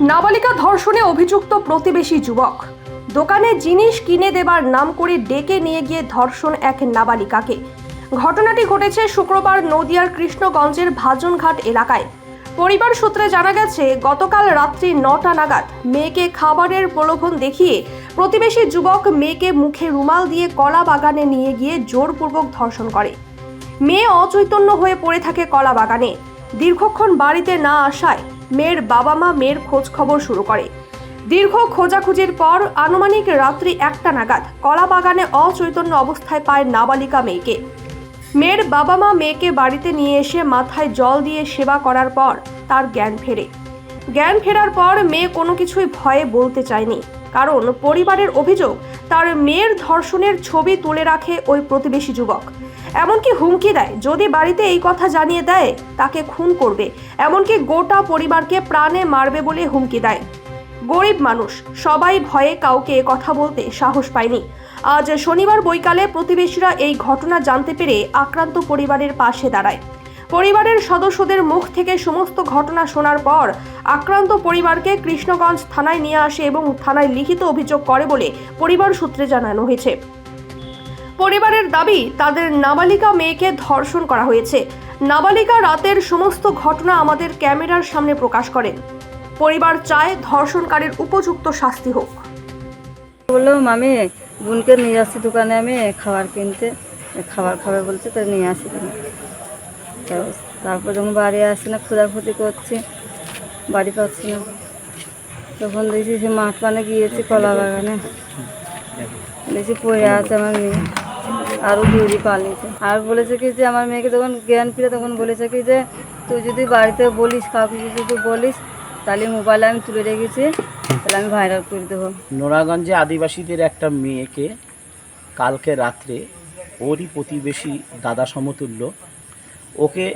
নাবালিকা ধর্ষণে অভিযুক্ত প্রতিবেশী যুবক। দোকানে জিনিস কিনে দেবার নাম করে ডেকে নিয়ে গিয়ে ধর্ষণ এক নাবালিকাকে। ঘটনাটি ঘটেছে শুক্রবার নদিয়ার কৃষ্ণগঞ্জের ভাজনঘাট এলাকায়। পরিবার সূত্রে জানা গেছে, গতকাল রাত্রি নটা নাগাদ মেয়েকে খাবারের প্রলোভন দেখিয়ে প্রতিবেশী যুবক মেয়েকে মুখে রুমাল দিয়ে কলা বাগানে নিয়ে গিয়ে জোরপূর্বক ধর্ষণ করে। মেয়ে অচৈতন্য হয়ে পড়ে থাকে কলা বাগানে। দীর্ঘক্ষণ বাড়িতে না আসায় মেয়ের বাবা মা মেয়ের খোঁজ খবর শুরু করে। দীর্ঘ খোঁজাখুঁজির পর আনুমানিক রাত্রি একটা নাগাদ কলা বাগানে অচৈতন্য অবস্থায় পায় নাবালিকা মেয়েকে। মেয়ের বাবা মা মেয়েকে বাড়িতে নিয়ে এসে মাথায় জল দিয়ে সেবা করার পর তার জ্ঞান ফেরে। জ্ঞান ফেরার পর মেয়ে কোনো কিছুই ভয়ে বলতে চায়নি, কারণ পরিবারের অভিযোগ তার মেয়ের ধর্ষণের ছবি তুলে রাখে ওই প্রতিবেশী যুবক। এমনকি হুমকি দেয়, যদি বাড়িতে এই কথা জানিয়ে দেয়, তাকে খুন করবে। এমনকি গোটা পরিবারকে প্রাণে মারবে বলে হুমকি দেয়। গরিব মানুষ, সবাই ভয়ে কাউকে কথা বলতে সাহস পায়নি। আজ শনিবার বৈকালে প্রতিবেশীরা এই ঘটনা জানতে পেরে আক্রান্ত পরিবারের পাশে দাঁড়ায়। পরিবারের সদস্যদের মুখ থেকে সমস্ত ঘটনা শোনার পর আক্রান্ত পরিবারকে কৃষ্ণগঞ্জ থানায় নিয়ে আসে এবং থানায় লিখিত অভিযোগ করে বলে পরিবার সূত্রে জানানো হয়েছে। পরিবারের দাবি, তাদের নাবালিকা মেয়েকে ধর্ষণ করা হয়েছে। নাবালিকা রাতের সমস্ত ঘটনা আমাদের ক্যামেরার সামনে প্রকাশ করেন পরিবার চায় ধর্ষণকারীর উপযুক্ত শাস্তি হোক। বলল মামি, বোনকে নিয়ে আসছি দোকানে, আমি খাবার কিনতে। খাবার খাবে বলছে তো নিয়ে আসি তো তারপর যখন বাড়ি আসছে না, খোঁজাখুঁজি করছি, বাড়ি পাচ্ছি না। তখন দেখছি সে মাঠ পানে গিয়েছি কলা বাগানে। দেখছি পড়ে আছে আমার মেয়ে। আরও দৌড়ি পালিয়েছে। আর বলেছে কি যে, আমার মেয়েকে তখন জ্ঞান ফিরে তখন বলেছে কি যে, তুই যদি বাড়িতে বলিস, কাউকে যদি বলিস, তাহলে মোবাইলে আমি তুলে রেখেছি, তাহলে আমি ভাইরাল করে দেবো। নোরাগঞ্জে আদিবাসীদের একটা মেয়েকে কালকে রাত্রে ওরই প্রতিবেশী দাদা সমতুল্য ওকে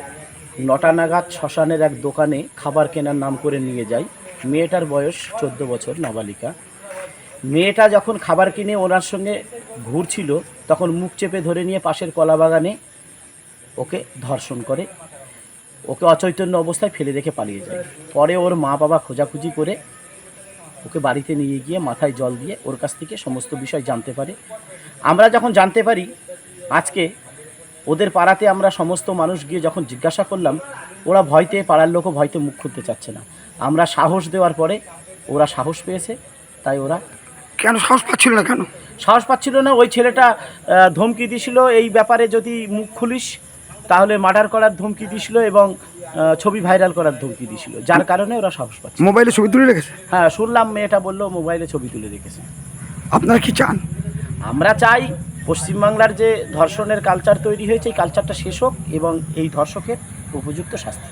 নটা নাগাদ শ্মশানের এক দোকানে খাবার কেনার নাম করে নিয়ে যায় মেয়েটার বয়স চোদ্দ বছর, নাবালিকা। মেয়েটা যখন খাবার কিনে ওনার সঙ্গে ঘুরছিল, তখন মুখ চেপে ধরে নিয়ে পাশের কলা বাগানে ওকে ধর্ষণ করে। ওকে অচৈতন্য অবস্থায় ফেলে রেখে পালিয়ে যায়। পরে ওর মা বাবা খোঁজাখুঁজি করে ওকে বাড়িতে নিয়ে গিয়ে মাথায় জল দিয়ে ওর কাছ থেকে সমস্ত বিষয় জানতে পারে। আমরা যখন জানতে পারি, আজকে ওদের পাড়াতে আমরা সমস্ত মানুষ গিয়ে যখন জিজ্ঞাসা করলাম ওরা ভয়তে পাড়ার লোকও ভয়তে মুখ খুলতে চাচ্ছে না। আমরা সাহস দেওয়ার পরে ওরা সাহস পেয়েছে তাই ওরা কেন সাহস পাচ্ছিল না কেন? সাহস পাচ্ছিল না ওই ছেলেটা ধমকি দিছিল এই ব্যাপারে যদি মুখ খুলিস তাহলে মার্ডার করার ধমকি দিছিল এবং ছবি ভাইরাল করার ধমকি দিছিল যার কারণে ওরা সাহস পাচ্ছে। মোবাইলে ছবি তুলে রেখেছে? হ্যাঁ শুনলাম মেয়েটা বলল মোবাইলে ছবি তুলে রেখেছে। আপনারা কি চান? আমরা চাই পশ্চিমবাংলার যে ধর্ষণের কালচার তৈরি হয়েছে, এই কালচারটা শেষ হোক এবং এই ধর্ষকের উপযুক্ত শাস্তি।